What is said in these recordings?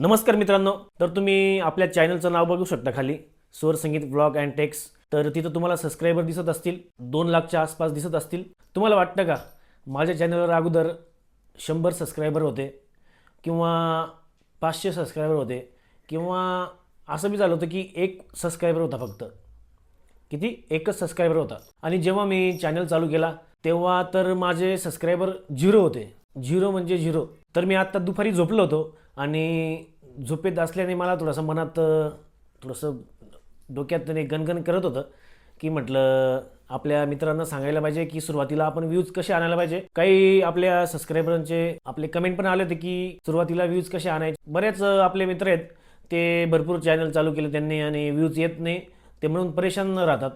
नमस्कार मित्रांनो तर तुम्ही आपल्या चॅनलचं नाव बघू शकता खाली स्वर संगीत ब्लॉग अँड टेक्स तर तिथं तुम्हाला सबस्क्रायबर दिसत असतील दोन लाखच्या आसपास दिसत असतील. तुम्हाला वाटतं का माझ्या चॅनलवर अगोदर शंभर सबस्क्रायबर होते किंवा पाचशे सबस्क्रायबर होते किंवा असं बी झालं होतं की एक सबस्क्रायबर होता फक्त. किती? एकच सबस्क्रायबर होता. आणि जेव्हा मी चॅनल चालू केला तेव्हा तर माझे सबस्क्रायबर झिरो होते. झिरो म्हणजे झिरो. तर मी आत्ता दुपारी झोपलो होतो आणि झोपेत असल्याने मला थोडंसं मनात थोडंसं डोक्यात एक गणगण करत होतं की म्हटलं आपल्या मित्रांना सांगायला पाहिजे की सुरुवातीला आपण व्ह्यूज कसे आणायला पाहिजे. काही आपल्या सबस्क्रायबरांचे आपले कमेंट पण आले होते की सुरुवातीला व्ह्यूज कसे आणायचे. बरेच आपले मित्र आहेत ते भरपूर चॅनल चालू केले त्यांनी आणि व्ह्यूज येत नाही. ते म्हणून परेशान राहतात.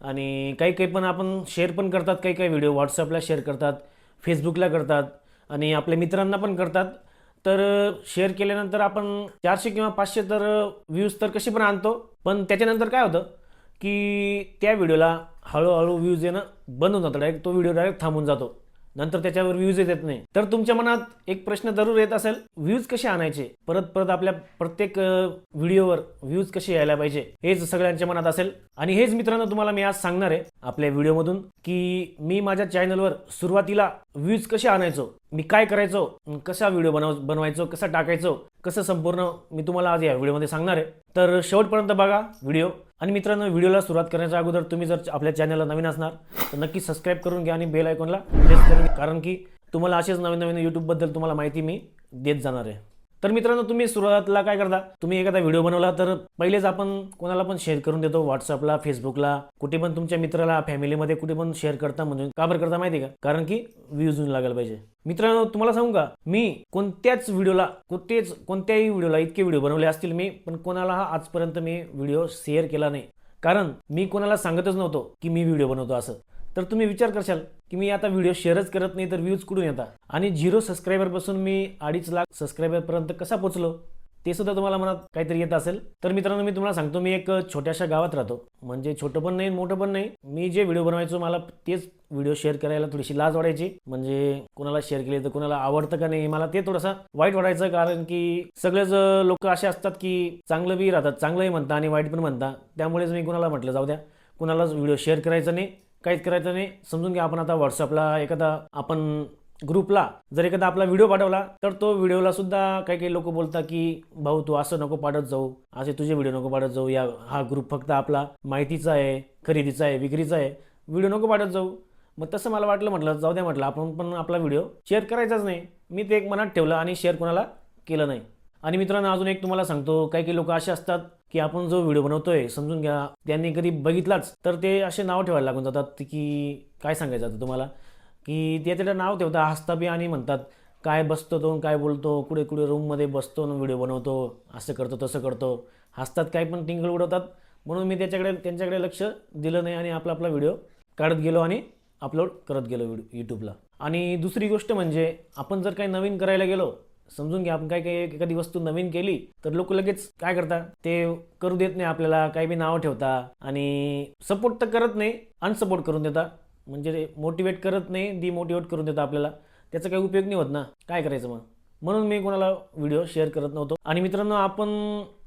आणि काही काही पण आपण शेअर पण करतात काही काही व्हिडिओ व्हॉट्सअपला शेअर करतात फेसबुकला करतात आणि आपल्या मित्रांना पण करतात. तर शेअर केल्यानंतर आपण चारशे किंवा पाचशे तर व्ह्यूज तर कसे पण आणतो. पण त्याच्यानंतर काय होतं की त्या व्हिडिओला हळूहळू व्ह्यूज येणं बंद होऊन जातं. डायरेक्ट तो व्हिडिओ डायरेक्ट थांबून जातो. नंतर त्याच्यावर व्ह्यूज येत नाही. तर तुमच्या मनात एक प्रश्न जरूर येत असेल व्ह्यूज कसे आणायचे? परत परत आपल्या प्रत्येक व्हिडिओवर व्ह्यूज कसे यायला पाहिजे हेच सगळ्यांच्या मनात असेल. आणि हेच मित्रांनो तुम्हाला मी आज सांगणार आहे आपल्या व्हिडिओमधून की मी माझ्या चॅनलवर सुरुवातीला व्ह्यूज कसे आणायचो मी काय करायचो कसा व्हिडिओ बनव बनवायचो कसा टाकायचो कसं संपूर्ण मी तुम्हाला आज या व्हिडिओमध्ये सांगणार आहे. तर शेवटपर्यंत बघा व्हिडिओ. आणि मित्रांनो व्हिडिओला सुरुवात करण्याच्या अगोदर तुम्ही जर आपल्या चॅनलला नवीन असणार तर नक्की सबस्क्राईब करून घ्या आणि बेल आयकॉनला प्रेस करून कारण की तुम्हाला असेच नवीन नवीन यूट्यूबबद्दल तुम्हाला माहिती मी देत जाणार आहे. तर मित्रांनो तुम्ही सुरुवातीला काय करता? तुम्ही एखादा व्हिडिओ बनवला तर पहिलेच आपण कोणाला पण शेअर करून देतो व्हॉट्सअपला फेसबुकला कुठे पण तुमच्या मित्राला फॅमिलीमध्ये कुठे पण शेअर करता म्हणजे का बरं करता माहिती आहे का? कारण की व्ह्यूज लागायला पाहिजे. मित्रांनो तुम्हाला सांगू का? मी कोणत्याच व्हिडिओला कुठेच कोणत्याही व्हिडिओला इतके व्हिडिओ बनवले असतील मी पण कोणाला हा आजपर्यंत मी व्हिडिओ शेअर केला नाही. कारण मी कोणाला सांगतच नव्हतो की मी व्हिडिओ बनवतो असं. तर तुम्ही विचार करशाल की मी आता व्हिडिओ शेअरच करत नाही तर व्ह्यूज कुठून येतात? आणि झिरो सबस्क्रायबरपासून मी अडीच लाख सबस्क्रायबरपर्यंत कसा पोचलो ते सुद्धा तुम्हाला मनात काहीतरी येत असेल. तर मित्रांनो मी तुम्हाला सांगतो मी एक छोट्याशा गावात राहतो. म्हणजे छोटं पण नाही मोठं पण नाही. मी जे व्हिडिओ बनवायचो मला तेच व्हिडिओ शेअर करायला थोडीशी लाज वाटायची. म्हणजे कोणाला शेअर केले तर कोणाला आवडतं का नाही मला ते थोडंसं वाईट वाटायचं. कारण की सगळेच लोक असे असतात की चांगलं बी राहतात चांगलंही म्हणता आणि वाईट पण म्हणता त्यामुळेच मी कोणाला म्हटलं जाऊ द्या. कुणालाच व्हिडिओ शेअर करायचा नाही. काहीच करायचं नाही. समजून घ्या आपण आता व्हॉट्सअपला एखादा आपण ग्रुपला जर एखादा आपला व्हिडिओ पाठवला तर तो व्हिडिओला सुद्धा काही काही लोक बोलतात की भाऊ तू असं नको पाठवत जाऊ. असे तुझे व्हिडिओ नको पाठवत जाऊ. या हा ग्रुप फक्त आपला माहितीचा आहे खरेदीचा आहे विक्रीचा आहे. व्हिडिओ नको पाठवत जाऊ. मग तसं मला वाटलं म्हटलं जाऊ द्या म्हटलं आपण पण आपला व्हिडिओ शेअर करायचाच नाही. मी ते एक मनात ठेवलं आणि शेअर कोणाला केलं नाही. आणि मित्रांनो अजून एक तुम्हाला सांगतो. काही काही लोक असे असतात की आपण जो व्हिडिओ बनवतोय समजून घ्या त्यांनी कधी बघितलाच तर ते असे नाव ठेवायला लागून जातात की काय सांगायचं आता तुम्हाला? की ते त्याला नाव ठेवता हसता बी आणि म्हणतात काय बसतो तो काय बोलतो? कुठे कुठे रूममध्ये बसतो आणि व्हिडिओ बनवतो? असं करतो तसं करतो. हसतात काय पण टिंगल उडवतात. म्हणून मी त्याच्याकडे त्यांच्याकडे लक्ष दिलं नाही आणि आपला आपला व्हिडिओ काढत गेलो आणि अपलोड करत गेलो व्हिडिओ यूट्यूबला आणि दुसरी गोष्ट म्हणजे आपण जर काही नवीन करायला गेलो समजून घ्या आपण काय काही एखादी वस्तू नवीन केली तर लोक लगेच काय करतात ते करू देत नाही आपल्याला काही बी नावं ठेवता आणि सपोर्ट तर करत नाही अनसपोर्ट करून देता. म्हणजे मोटिवेट करत नाही डिमोटिवेट करून देता आपल्याला. त्याचा काही उपयोग नाही होत ना. काय करायचं मग? म्हणून मी कोणाला व्हिडिओ शेअर करत नव्हतो. आणि मित्रांनो आपण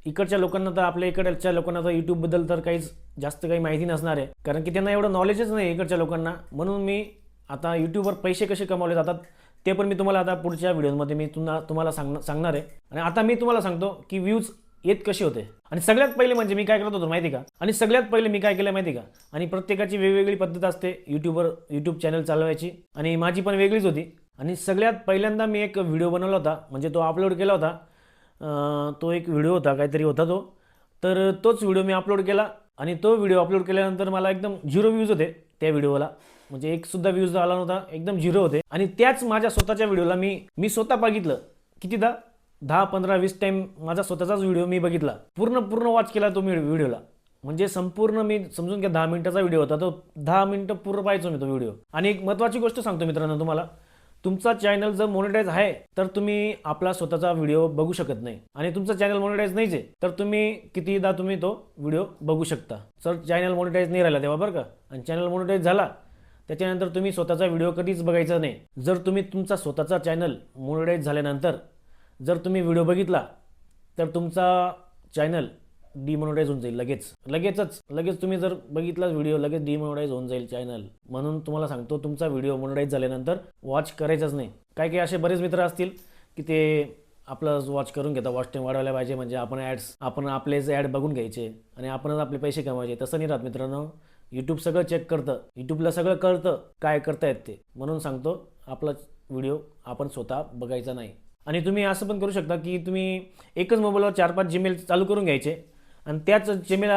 इकडच्या लोकांना तर आपल्या इकडच्या लोकांना तर यूट्यूबबद्दल तर काहीच जास्त काही माहिती नसणार आहे. कारण की त्यांना एवढं नॉलेजच नाही इकडच्या लोकांना. म्हणून मी आता यूट्यूबवर पैसे कसे कमावले जातात ते पण मी तुम्हाला आता पुढच्या व्हिडिओमध्ये मी तुम्हाला तुम्हाला सांग सांगणार आहे. आणि आता मी तुम्हाला सांगतो की व्ह्यूज येत कसे होते. आणि सगळ्यात पहिले म्हणजे मी काय करत होतो माहिती का? आणि सगळ्यात पहिले मी काय केलं माहिती का? आणि प्रत्येकाची वेगवेगळी पद्धत असते यूट्यूबवर यूट्यूब चॅनल चालवायची. आणि माझी पण वेगळीच होती. आणि सगळ्यात पहिल्यांदा मी एक व्हिडिओ बनवला होता. म्हणजे तो अपलोड केला होता. तो एक व्हिडिओ होता काहीतरी होता तो. तर तोच व्हिडिओ मी अपलोड केला. आणि तो व्हिडिओ अपलोड केल्यानंतर मला एकदम झिरो व्ह्यूज होते त्या व्हिडिओला म्हणजे एक सुद्धा व्ह्यूज आला नव्हता एकदम झिरो होते. आणि त्याच माझ्या स्वतःच्या व्हिडिओला मी मी स्वतः बघितलं. कितीदा? दहा पंधरा वीस टाईम माझा स्वतःचाच व्हिडिओ मी बघितला. पूर्ण पूर्ण वॉच केला तो मी व्हिडिओला म्हणजे संपूर्ण मी समजून घ्या दहा मिनिटाचा व्हिडिओ होता तो दहा मिनिटं पूर्ण पाहायचो मी तो व्हिडिओ आणि एक महत्त्वाची गोष्ट सांगतो मित्रांनो तुम्हाला. तुमचा चॅनल जर मोनिटाईज आहे तर तुम्ही आपला स्वतःचा व्हिडिओ बघू शकत नाही. आणि तुमचा चॅनल मोनिटाईज नाहीच आहे तर तुम्ही कितीदा तुम्ही तो व्हिडिओ बघू शकता. सर चॅनल मोनिटाईज नाही राहिला तेव्हा बरं का? आणि चॅनल मोनिटाईज झाला त्याच्यानंतर तुम्ही स्वतःचा व्हिडिओ कधीच बघायचा नाही. जर तुम्ही तुमचा स्वतःचा चॅनल मोनिटाईज झाल्यानंतर जर तुम्ही व्हिडिओ बघितला तर तुमचा चॅनल डिमोनोटाईज होऊन जाईल लगेच. लगेचच लगेच तुम्ही जर बघितलाच व्हिडिओ लगेच डिमोनोटाईज होऊन जाईल चॅनल. म्हणून तुम्हाला सांगतो तुमचा व्हिडिओ मोनोडाईज झाल्यानंतर वॉच करायचाच नाही. काय काही असे बरेच मित्र असतील की ते आपलं वॉच करून घेतात. वॉच टाईम वाढवायला पाहिजे म्हणजे आपण ॲड्स आपण आपलेच ॲड बघून घ्यायचे आणि आपणच आपले पैसे कमवायचे. तसं नाही राहत मित्रांनो. यूट्यूब सगळं चेक करतं. यूट्यूबला सगळं कळतं काय करतायत ते. म्हणून सांगतो आपला व्हिडिओ आपण स्वतः बघायचा नाही. आणि तुम्ही असं पण करू शकता की तुम्ही एकच मोबाईलवर चार पाच जीमेल चालू करून घ्यायचे आणि त्याच जीमेल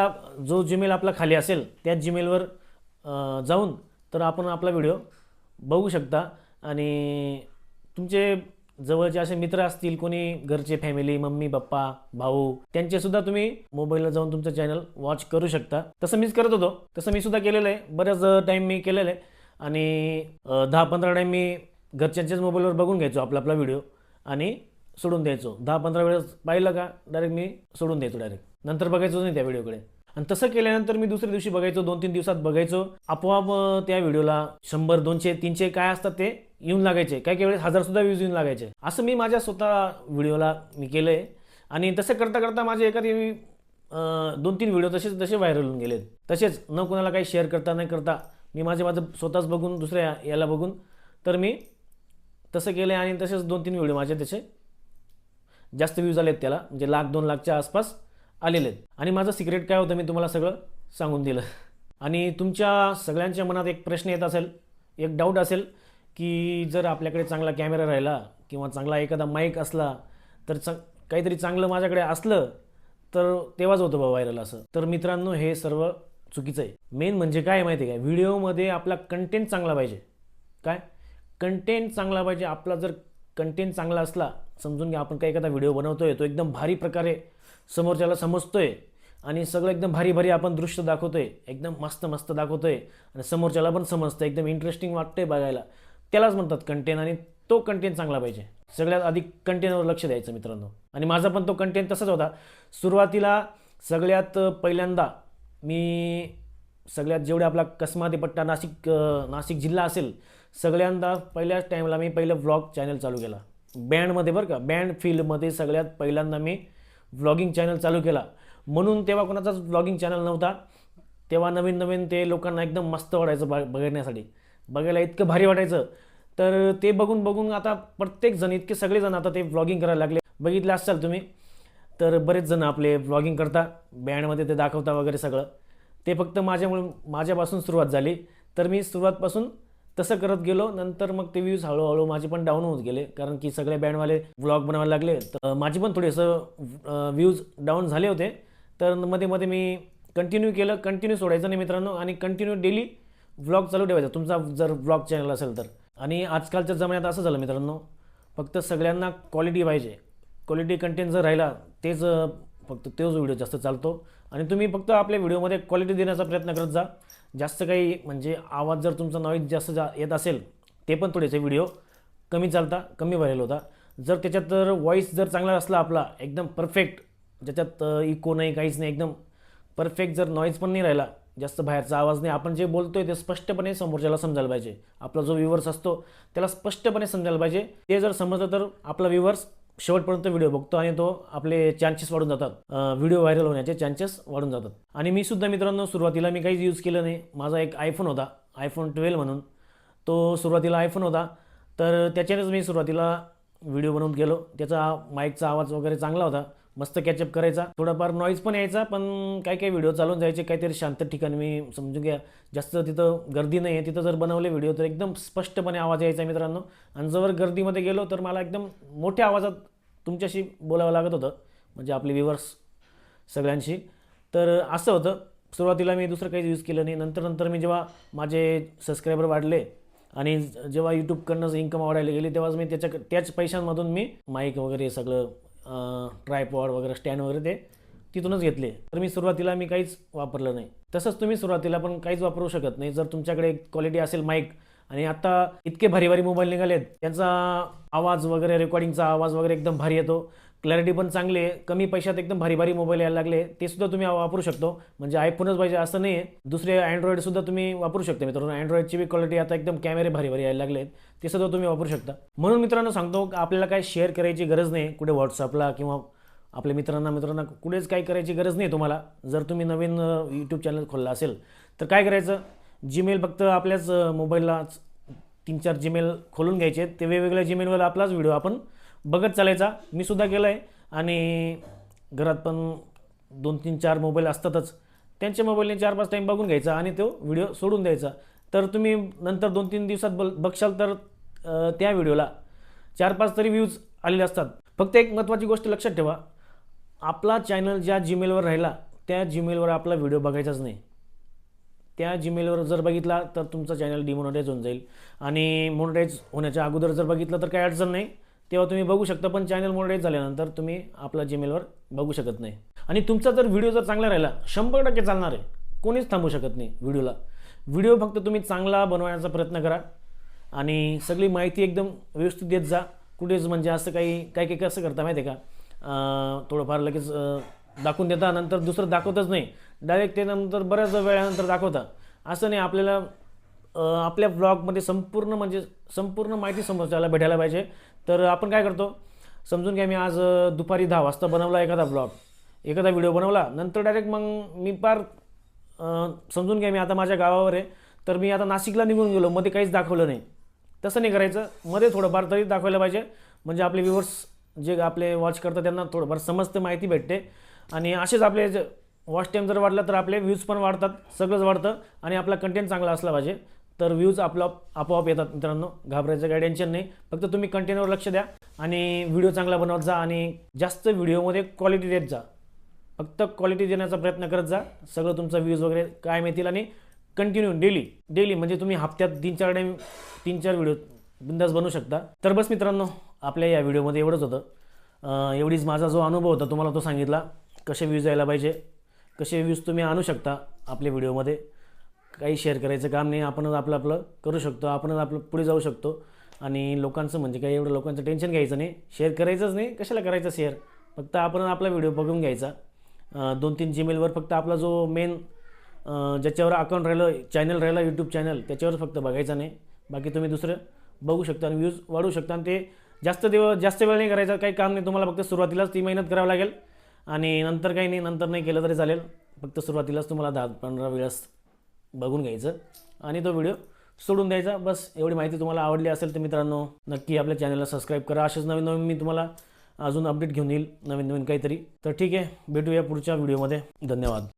जो जीमेल आपला खाली असेल त्याच जीमेलवर जाऊन तर आपण आपला व्हिडिओ बघू शकता. आणि तुमचे जवळचे असे मित्र असतील कोणी घरचे फॅमिली मम्मी पप्पा भाऊ त्यांचे सुद्धा तुम्ही मोबाईलला जाऊन तुमचं चॅनल वॉच करू शकता. तसं मीच करत होतो. तसं मी सुद्धा केलेलं आहे. बऱ्याच टाईम मी केलेलं आहे. आणि दहा पंधरा टाईम मी घरच्यांच्याच मोबाईलवर बघून घ्यायचो आपला आपला व्हिडिओ आणि सोडून द्यायचो. दहा पंधरा वेळेस पाहिलं का डायरेक्ट मी सोडून द्यायचो डायरेक्ट नंतर बघायचो नाही त्या व्हिडिओकडे आणि तसं केल्यानंतर मी दुसऱ्या दिवशी बघायचो दोन तीन दिवसात बघायचो. आपोआप त्या व्हिडिओला शंभर दोनशे तीनशे काय असतात ते येऊन लागायचे. काही काही वेळेस हजार सुद्धा व्ह्यूज येऊन लागायचे. असं मी माझ्या स्वतः व्हिडिओला मी केलं आहे आणि तसं करता करता माझे एखादी दोन तीन व्हिडिओ तसेच तसे व्हायरल होऊन गेलेत. तसेच न कोणाला काही शेअर करता नाही करता मी माझे माझं स्वतःच बघून दुसऱ्या याला बघून तर मी तसं केलं आहे आणि तसेच दोन तीन व्हिडिओ माझे त्याचे जास्त व्ह्यूज आलेत त्याला. म्हणजे लाख दोन लाखच्या आसपास आलेले आहेत आणि माझं सिक्रेट काय होतं मी तुम्हाला सगळं सांगून दिलं. आणि तुमच्या सगळ्यांच्या मनात एक प्रश्न येत असेल एक डाऊट असेल की जर आपल्याकडे चांगला कॅमेरा राहिला किंवा चांगला एखादा माईक असला तर च काहीतरी चांगलं माझ्याकडे असलं तर तेव्हाच होतं बा व्हायरल असं. तर मित्रांनो हे सर्व चुकीचं आहे. मेन म्हणजे काय माहिती आहे काय व्हिडिओमध्ये आपला कंटेंट चांगला पाहिजे. काय? कंटेंट चांगला पाहिजे. आपला जर कंटेंट चांगला असला समजून घ्या आपण काही एखादा व्हिडिओ बनवतोय तो एकदम भारी प्रकारे समोरच्याला समजतोय आणि सगळं एकदम भारी भारी आपण दृश्य दाखवतोय एकदम मस्त मस्त दाखवतोय आणि समोरच्याला पण समजतं एकदम इंटरेस्टिंग वाटतंय बघायला. त्यालाच म्हणतात कंटेन आणि तो कंटेंट चांगला पाहिजे. सगळ्यात आधी कंटेनवर लक्ष द्यायचं मित्रांनो. आणि माझा पण तो कंटेंट तसाच होता. सुरुवातीला सगळ्यात पहिल्यांदा मी सगळ्यात जेवढे आपला कसमादी पट्टा नाशिक नाशिक जिल्हा असेल सगळ्यांदा पहिल्याच टाईमला मी पहिलं व्लॉग चॅनल चालू केला. बँडमध्ये बरं का बँड फील्डमध्ये सगळ्यात पहिल्यांदा मी व्लॉगिंग चॅनल चालू केला. म्हणून तेव्हा कोणाचाच व्लॉगिंग चॅनल नव्हता. तेव्हा नवीन नवीन ते लोकांना एकदम मस्त वाटायचं बघ बघण्यासाठी. बघायला इतकं भारी वाटायचं. तर ते बघून बघून आता प्रत्येक जण इतके सगळेजण आता ते व्लॉगिंग करायला लागले. बघितले असाल तुम्ही तर बरेच जण आपले व्लॉगिंग करता. बँडमध्ये ते दाखवता वगैरे सगळं. ते फक्त माझ्यामुळे माझ्यापासून सुरुवात झाली. तर मी सुरुवातपासून तसं करत गेलो. नंतर मग ते व्ह्यूज हळूहळू माझे पण डाऊन होत गेले. कारण की सगळे बँडवाले व्लॉग बनवायला लागले. तर माझे पण थोडेसं व्ह्यूज डाऊन झाले होते. तर मध्ये मध्ये मी कंटिन्यू केलं. कंटिन्यू सोडायचं नाही मित्रांनो. आणि कंटिन्यू डेली व्लॉग चालू ठेवायचा. तुमचा जर व्लॉग चॅनल असेल तर. आणि आजकालच्या जमान्यात असं झालं मित्रांनो फक्त सगळ्यांना क्वालिटी पाहिजे. क्वालिटी कंटेंट जर राहिला तेच फक्त तोच व्हिडिओ जास्त चालतो. आणि तुम्ही फक्त आपल्या व्हिडिओमध्ये क्वालिटी देण्याचा प्रयत्न करत जा. जास्त काही म्हणजे आवाज जर तुमचा नॉईज जास्त जा येत असेल ते पण थोडेसे व्हिडिओ कमी चालता कमी व्हायरल होता. जर त्याच्यात तर व्हॉईस जर चांगला असला आपला एकदम परफेक्ट ज्याच्यात इको नाही काहीच नाही एकदम परफेक्ट जर नॉईज पण नाही राहिला जास्त बाहेरचा आवाज नाही. आपण जे बोलतोय ते स्पष्टपणे समोरच्याला समजायला पाहिजे. आपला जो व्ह्युअर्स असतो त्याला स्पष्टपणे समजायला पाहिजे. ते जर समजलं तर आपला व्ह्युअर्स शेवटपर्यंत व्हिडिओ बघतो आणि तो आपले चान्सेस वाढून जातात. व्हिडिओ व्हायरल होण्याचे चान्सेस वाढून जातात. आणि मी सुद्धा मित्रांनो सुरुवातीला मी काहीच यूज केलं नाही. माझा एक आयफोन होता आयफोन ट्वेल्व म्हणून. तो सुरुवातीला आयफोन होता. तर त्याच्यानेच मी सुरुवातीला व्हिडिओ बनवून गेलो त्याचा माईकचा आवाज वगैरे चांगला होता. मस्त कॅचअप करायचा. थोडाफार नॉईज पण यायचा पण काही काही व्हिडिओ चालून जायचे. काहीतरी शांत ठिकाणी मी समजून घ्या. जास्त तिथं गर्दी नाही आहे तिथं जर बनवले व्हिडिओ तर एकदम स्पष्टपणे आवाज यायचा मित्रांनो. आणि जर गर्दीमध्ये गेलो तर मला एकदम मोठ्या आवाजात तुमच्याशी बोलावं लागत होतं. म्हणजे आपले व्ह्युअर्स सगळ्यांशी. तर असं होतं. सुरुवातीला मी दुसरं काहीच यूज केलं नाही. नंतर नंतर मी जेव्हा माझे सबस्क्रायबर वाढले आणि जेव्हा यूट्यूबकडनं इन्कम वाढायला गेली तेव्हाच मी त्याच्या त्याच पैशांमधून मी माईक वगैरे सगळं ट्रायपॉड वगैरे स्टँड वगैरे ते तिथूनच घेतले. तर मी सुरुवातीला मी काहीच वापरलं नाही. तसंच तुम्ही सुरुवातीला पण काहीच वापरू शकत नाही. जर तुमच्याकडे क्वालिटी असेल माईक आणि आता इतके भारी भारी मोबाईल निघालेत त्यांचा आवाज वगैरे रेकॉर्डिंगचा आवाज वगैरे एकदम भारी येतो. क्लॅरिटी पण चांगली आहे. कमी पैशात एकदम भारी भारी मोबाईल यायला लागले. ते सुद्धा तुम्ही वापरू शकतो. म्हणजे आयफोनच पाहिजे असं नाही आहे दुसरे अँड्रॉइड सुद्धा तुम्ही वापरू शकता मित्रांनो. अँड्रॉइडची बी क्वालिटी आता एकदम कॅमेरे भारी भारी यायला लागले ते सुद्धा तुम्ही वापरू शकता. म्हणून मित्रांनो सांगतो आपल्याला काय शेअर करायची गरज नाही. कुठे व्हॉट्सअपला किंवा आपल्या मित्रांना मित्रांना कुठेच काही करायची गरज नाही तुम्हाला. जर तुम्ही नवीन यूट्यूब चॅनल खोलला असेल तर काय करायचं? जीमेल फक्त आपल्याच मोबाईललाच तीन चार जीमेल खोलून घ्यायचे ते वेगवेगळ्या जीमेलवर आपलाच व्हिडिओ आपण बघत चालायचा. मी सुद्धा केलं आहे आणि घरात पण दोन तीन चार मोबाईल असतातच. त्यांच्या मोबाईलने चार पाच टाईम बघून घ्यायचा आणि तो व्हिडिओ सोडून द्यायचा. तर तुम्ही नंतर दोन तीन दिवसात बल बघशाल तर त्या व्हिडिओला चार पाच तरी व्ह्यूज आलेले असतात. फक्त एक महत्त्वाची गोष्ट लक्षात ठेवा. आपला चॅनल ज्या जीमेलवर राहिला त्या जीमेलवर आपला व्हिडिओ बघायचाच नाही. त्या जीमेलवर जर बघितला तर तुमचा चॅनल डिमोनटाईज होऊन जाईल. आणि मोनोटाईज होण्याच्या अगोदर जर बघितलं तर काही अडचण नाही. तेव्हा तुम्ही बघू शकता पण चॅनल मोनटाईज झाल्यानंतर तुम्ही आपला जीमेलवर बघू शकत नाही. आणि तुमचा जर व्हिडिओ जर चांगला राहिला शंभर टक्के चालणार आहे. कोणीच थांबू शकत नाही व्हिडिओला व्हिडिओ फक्त तुम्ही चांगला बनवण्याचा प्रयत्न करा. आणि सगळी माहिती एकदम व्यवस्थित देत जा. कुठेच म्हणजे असं काही काही काही कसं करता माहिती आहे का थोडंफार लगेच दाखवून देता नंतर दुसरं दाखवतच नाही. डायरेक्ट ते नंतर बऱ्याच वेळानंतर दाखवता. असं नाही आपल्याला आपल्या ब्लॉगमध्ये संपूर्ण म्हणजे संपूर्ण माहिती समजायला भेटायला पाहिजे. तर आपण काय करतो? समजून घ्या मी आज दुपारी दहा वाजता बनवला एखादा ब्लॉग एखादा व्हिडिओ बनवला नंतर डायरेक्ट मग मी पार समजून घ्या मी आता माझ्या गावावर आहे. तर मी आता नाशिकला निघून गेलो मध्ये काहीच दाखवलं नाही. तसं नाही करायचं मध्ये थोडंफार तरी दाखवायला पाहिजे. म्हणजे आपले व्ह्युअर्स जे आपले वॉच करतात त्यांना थोडंफार समजते माहिती भेटते. आणि असेच आपले वॉच टाईम जर वाढला तर आपले व्ह्यूज पण वाढतात सगळंच वाढतं आणि आपला कंटेंट चांगला असला पाहिजे. तर व्ह्यूज आपला आपोआप येतात मित्रांनो. घाबरायचं काय टेन्शन नाही. फक्त तुम्ही कंटेंटवर लक्ष द्या आणि व्हिडिओ चांगला बनवत जा आणि जास्त व्हिडिओमध्ये क्वालिटी देत जा. फक्त क्वालिटी देण्याचा प्रयत्न करत जा. सगळं तुमचा व्ह्यूज वगैरे काय येतील आणि कंटिन्यू डेली डेली म्हणजे तुम्ही हप्त्यात तीन चार टाईम तीन चार व्हिडिओ बिंदास बनवू शकता. तर बस मित्रांनो आपल्या या व्हिडिओमध्ये एवढंच होतं. एवढीच माझा जो अनुभव होता तुम्हाला तो सांगितला. कसे व्ह्यूज यायला पाहिजे? कसे व्ह्यूज तुम्ही आणू शकता आपल्या व्हिडिओमध्ये काही शेअर करायचं काम नाही आपणच आपलं आपलं करू शकतो आपणच आपलं पुढे जाऊ शकतो. आणि लोकांचं म्हणजे काही एवढं लोकांचं टेन्शन घ्यायचं नाही. शेअर करायचंच नाही कशाला करायचं शेअर फक्त आपण आपला व्हिडिओ बघून घ्यायचा. दोन तीन जीमेलवर फक्त आपला जो मेन ज्याच्यावर अकाउंट राहिलं चॅनल राहिलं यूट्यूब चॅनल त्याच्यावर फक्त बघायचं नाही. बाकी तुम्ही दुसरं बघू शकता आणि व्ह्यूज वाढवू शकता. आणि ते जास्त दिवस जास्त वेळ नाही करायचं काही काम नाही. तुम्हाला फक्त सुरुवातीलाच ती मेहनत करावं लागेल. आणि नंतर काही नाही नंतर नाही केलं तरी चालेल. फक्त सुरुवातीलाच तुम्हाला दहा पंधरा वेळेस बघून घ्यायचं. आणि तो व्हिडिओ सोडून द्यायचा. बस एवढी माहिती तुम्हाला आवडली असेल तर मित्रांनो नक्की आपल्या चॅनलला सबस्क्राईब करा. असेच नवीन नवीन मी तुम्हाला अजून अपडेट घेऊन येईल नवीन नवीन काहीतरी. तर ठीक आहे भेटूया पुढच्या व्हिडिओमध्ये धन्यवाद.